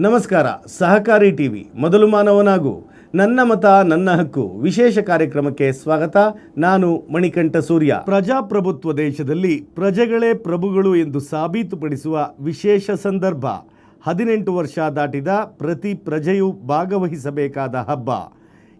ನಮಸ್ಕಾರ, ಸಹಕಾರಿ ಟಿವಿ, ಮೊದಲು ಮಾನವನಾಗು. ನನ್ನ ಮತ, ನನ್ನ ಹಕ್ಕು. ವಿಶೇಷ ಕಾರ್ಯಕ್ರಮಕ್ಕೆ ಸ್ವಾಗತ. ನಾನು ಮಣಿಕಂಠ ಸೂರ್ಯ. ಪ್ರಜಾಪ್ರಭುತ್ವ ದೇಶದಲ್ಲಿ ಪ್ರಜೆಗಳೇ ಪ್ರಭುಗಳು ಎಂದು ಸಾಬೀತುಪಡಿಸುವ ವಿಶೇಷ ಸಂದರ್ಭ. ಹದಿನೆಂಟು ವರ್ಷ ದಾಟಿದ ಪ್ರತಿ ಪ್ರಜೆಯು ಭಾಗವಹಿಸಬೇಕಾದ ಹಬ್ಬ.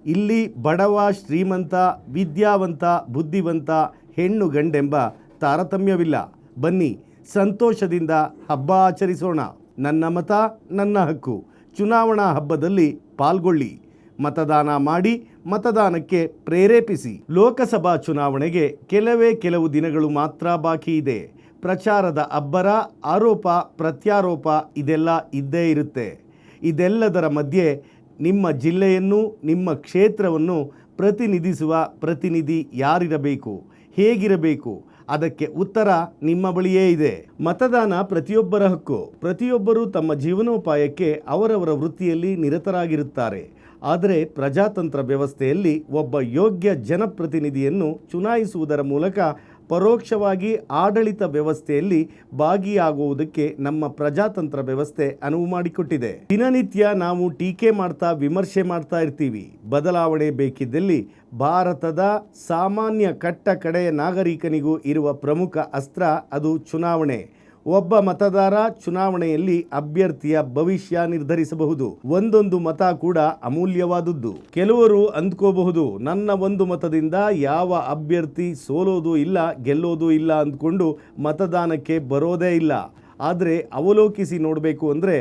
ಇಲ್ಲಿ ಬಡವ, ಶ್ರೀಮಂತ, ವಿದ್ಯಾವಂತ, ಬುದ್ಧಿವಂತ, ಹೆಣ್ಣು, ಗಂಡೆಂಬ ತಾರತಮ್ಯವಿಲ್ಲ. ಬನ್ನಿ, ಸಂತೋಷದಿಂದ ಹಬ್ಬ ಆಚರಿಸೋಣ. ನನ್ನ ಮತ ನನ್ನ ಹಕ್ಕು. ಚುನಾವಣಾ ಹಬ್ಬದಲ್ಲಿ ಪಾಲ್ಗೊಳ್ಳಿ. ಮತದಾನ ಮಾಡಿ ಮತದಾನಕ್ಕೆ ಪ್ರೇರೇಪಿಸಿ. ಲೋಕಸಭಾ ಚುನಾವಣೆಗೆ ಕೆಲವೇ ಕೆಲವು ದಿನಗಳು ಮಾತ್ರ ಬಾಕಿ ಇದೆ. ಪ್ರಚಾರದ ಅಬ್ಬರ, ಆರೋಪ, ಪ್ರತ್ಯಾರೋಪ ಇದೆಲ್ಲ ಇದ್ದೇ ಇರುತ್ತೆ. ಇದೆಲ್ಲದರ ಮಧ್ಯೆ ನಿಮ್ಮ ಜಿಲ್ಲೆಯನ್ನು, ನಿಮ್ಮ ಕ್ಷೇತ್ರವನ್ನು ಪ್ರತಿನಿಧಿಸುವ ಪ್ರತಿನಿಧಿ ಯಾರಿರಬೇಕು? ಹೇಗಿರಬೇಕು? ಅದಕ್ಕೆ ಉತ್ತರ ನಿಮ್ಮ ಬಳಿಯೇ ಇದೆ. ಮತದಾನ ಪ್ರತಿಯೊಬ್ಬರ ಹಕ್ಕು. ಪ್ರತಿಯೊಬ್ಬರೂ ತಮ್ಮ ಜೀವನೋಪಾಯಕ್ಕೆ ಅವರವರ ವೃತ್ತಿಯಲ್ಲಿ ನಿರತರಾಗಿರುತ್ತಾರೆ. ಆದರೆ ಪ್ರಜಾತಂತ್ರ ವ್ಯವಸ್ಥೆಯಲ್ಲಿ ಒಬ್ಬ ಯೋಗ್ಯ ಜನಪ್ರತಿನಿಧಿಯನ್ನು ಚುನಾಯಿಸುವುದರ ಮೂಲಕ ಪರೋಕ್ಷವಾಗಿ ಆಡಳಿತ ವ್ಯವಸ್ಥೆಯಲ್ಲಿ ಭಾಗಿಯಾಗುವುದಕ್ಕೆ ನಮ್ಮ ಪ್ರಜಾತಂತ್ರ ವ್ಯವಸ್ಥೆ ಅನುವು ಮಾಡಿಕೊಟ್ಟಿದೆ. ದಿನನಿತ್ಯ ನಾವು ಟೀಕೆ ಮಾಡ್ತಾ ವಿಮರ್ಶೆ ಮಾಡ್ತಾ ಇರ್ತೀವಿ. ಬದಲಾವಣೆ ಬೇಕಿದ್ದಲ್ಲಿ ಭಾರತದ ಸಾಮಾನ್ಯ ಕಟ್ಟ ಕಡೆಯ ನಾಗರಿಕನಿಗೂ ಇರುವ ಪ್ರಮುಖ ಅಸ್ತ್ರ ಅದು ಚುನಾವಣೆ. ಒಬ್ಬ ಮತದಾರ ಚುನಾವಣೆಯಲ್ಲಿ ಅಭ್ಯರ್ಥಿಯ ಭವಿಷ್ಯ ನಿರ್ಧರಿಸಬಹುದು. ಒಂದೊಂದು ಮತ ಕೂಡ ಅಮೂಲ್ಯವಾದದ್ದು. ಕೆಲವರು ಅಂದ್ಕೋಬಹುದು, ನನ್ನ ಒಂದು ಮತದಿಂದ ಯಾವ ಅಭ್ಯರ್ಥಿ ಸೋಲೋದು ಇಲ್ಲ, ಗೆಲ್ಲೋದು ಇಲ್ಲ ಅಂದ್ಕೊಂಡು ಮತದಾನಕ್ಕೆ ಬರೋದೇ ಇಲ್ಲ. ಆದರೆ ಅವಲೋಕಿಸಿ ನೋಡಬೇಕು ಅಂದರೆ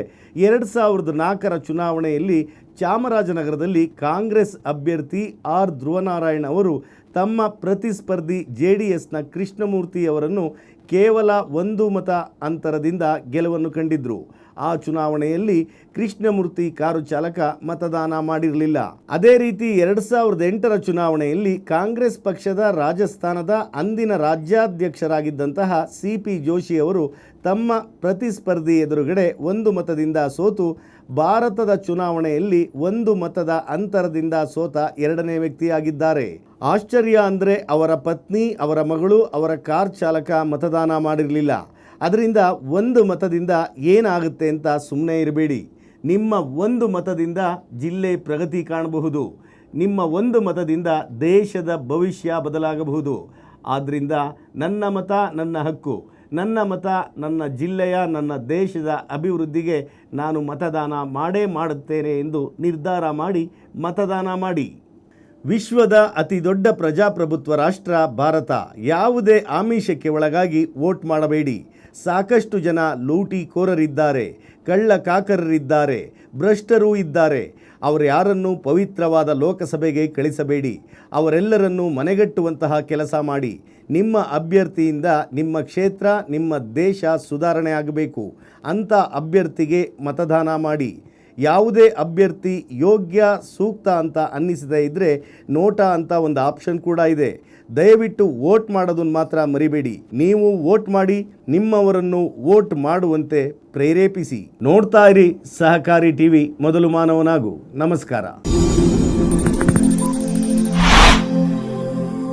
ಎರಡು ಸಾವಿರದ ನಾಲ್ಕರ ಚುನಾವಣೆಯಲ್ಲಿ ಚಾಮರಾಜನಗರದಲ್ಲಿ ಕಾಂಗ್ರೆಸ್ ಅಭ್ಯರ್ಥಿ ಆರ್ ಧ್ರುವನಾರಾಯಣ್ ಅವರು ತಮ್ಮ ಪ್ರತಿಸ್ಪರ್ಧಿ ಜೆ ಡಿ ಎಸ್ನ ಕೃಷ್ಣಮೂರ್ತಿ ಅವರನ್ನು ಕೇವಲ ಒಂದು ಮತ ಅಂತರದಿಂದ ಗೆಲುವನ್ನು ಕಂಡಿದ್ರು. ಆ ಚುನಾವಣೆಯಲ್ಲಿ ಕೃಷ್ಣಮೂರ್ತಿ ಕಾರು ಚಾಲಕ ಮತದಾನ ಮಾಡಿರಲಿಲ್ಲ. ಅದೇ ರೀತಿ ಎರಡು ಸಾವಿರದ ಎಂಟರ ಚುನಾವಣೆಯಲ್ಲಿ ಕಾಂಗ್ರೆಸ್ ಪಕ್ಷದ ರಾಜಸ್ಥಾನದ ಅಂದಿನ ರಾಜ್ಯಾಧ್ಯಕ್ಷರಾಗಿದ್ದಂತಹ ಸಿ ಪಿ ಜೋಶಿ ಅವರು ತಮ್ಮ ಪ್ರತಿಸ್ಪರ್ಧಿ ಎದುರುಗಡೆ ಒಂದು ಮತದಿಂದ ಸೋತು, ಭಾರತದ ಚುನಾವಣೆಯಲ್ಲಿ ಒಂದು ಮತದ ಅಂತರದಿಂದ ಸೋತ ಎರಡನೇ ವ್ಯಕ್ತಿಯಾಗಿದ್ದಾರೆ. ಆಶ್ಚರ್ಯ ಅಂದರೆ ಅವರ ಪತ್ನಿ, ಅವರ ಮಗಳು, ಅವರ ಕಾರ್ ಚಾಲಕ ಮತದಾನ ಮಾಡಿರಲಿಲ್ಲ. ಅದರಿಂದ ಒಂದು ಮತದಿಂದ ಏನಾಗುತ್ತೆ ಅಂತ ಸುಮ್ಮನೆ ಇರಬೇಡಿ. ನಿಮ್ಮ ಒಂದು ಮತದಿಂದ ಜಿಲ್ಲೆ ಪ್ರಗತಿ ಕಾಣಬಹುದು. ನಿಮ್ಮ ಒಂದು ಮತದಿಂದ ದೇಶದ ಭವಿಷ್ಯ ಬದಲಾಗಬಹುದು. ಆದ್ದರಿಂದ ನನ್ನ ಮತ ನನ್ನ ಹಕ್ಕು. ನನ್ನ ಮತ ನನ್ನ ಜಿಲ್ಲೆಯ, ನನ್ನ ದೇಶದ ಅಭಿವೃದ್ಧಿಗೆ ನಾನು ಮತದಾನ ಮಾಡೇ ಮಾಡುತ್ತೇನೆ ಎಂದು ನಿರ್ಧಾರ ಮಾಡಿ ಮತದಾನ ಮಾಡಿ. ವಿಶ್ವದ ಅತಿ ದೊಡ್ಡ ಪ್ರಜಾಪ್ರಭುತ್ವ ರಾಷ್ಟ್ರ ಭಾರತ. ಯಾವುದೇ ಆಮಿಷಕ್ಕೆ ಒಳಗಾಗಿ ವೋಟ್ ಮಾಡಬೇಡಿ. ಸಾಕಷ್ಟು ಜನ ಲೂಟಿಕೋರರಿದ್ದಾರೆ ಕಳ್ಳ ಕಾಕರರಿದ್ದಾರೆ ಭ್ರಷ್ಟರೂ ಇದ್ದಾರೆ. ಅವರು ಯಾರನ್ನೂ ಪವಿತ್ರವಾದ ಲೋಕಸಭೆಗೆ ಕಳಿಸಬೇಡಿ. ಅವರೆಲ್ಲರನ್ನೂ ಮನೆಗಟ್ಟುವಂತಹ ಕೆಲಸ ಮಾಡಿ. ನಿಮ್ಮ ಅಭ್ಯರ್ಥಿಯಿಂದ ನಿಮ್ಮ ಕ್ಷೇತ್ರ, ನಿಮ್ಮ ದೇಶ ಸುಧಾರಣೆ ಆಗಬೇಕು. ಅಂಥ ಅಭ್ಯರ್ಥಿಗೆ ಮತದಾನ ಮಾಡಿ. ಯಾವುದೇ ಅಭ್ಯರ್ಥಿ ಯೋಗ್ಯ, ಸೂಕ್ತ ಅಂತ ಅನ್ನಿಸದೇ ಇದ್ದರೆ ನೋಟಾ ಅಂತ ಒಂದು ಆಪ್ಷನ್ ಕೂಡ ಇದೆ. ದಯವಿಟ್ಟು ವೋಟ್ ಮಾಡೋದನ್ನು ಮಾತ್ರ ಮರಿಬೇಡಿ. ನೀವು ವೋಟ್ ಮಾಡಿ, ನಿಮ್ಮವರನ್ನು ವೋಟ್ ಮಾಡುವಂತೆ ಪ್ರೇರೇಪಿಸಿ. ನೋಡ್ತಾ ಇರಿ ಸಹಕಾರಿ ಟಿವಿ, ಮೊದಲು ಮಾನವನಾಗು. ನಮಸ್ಕಾರ.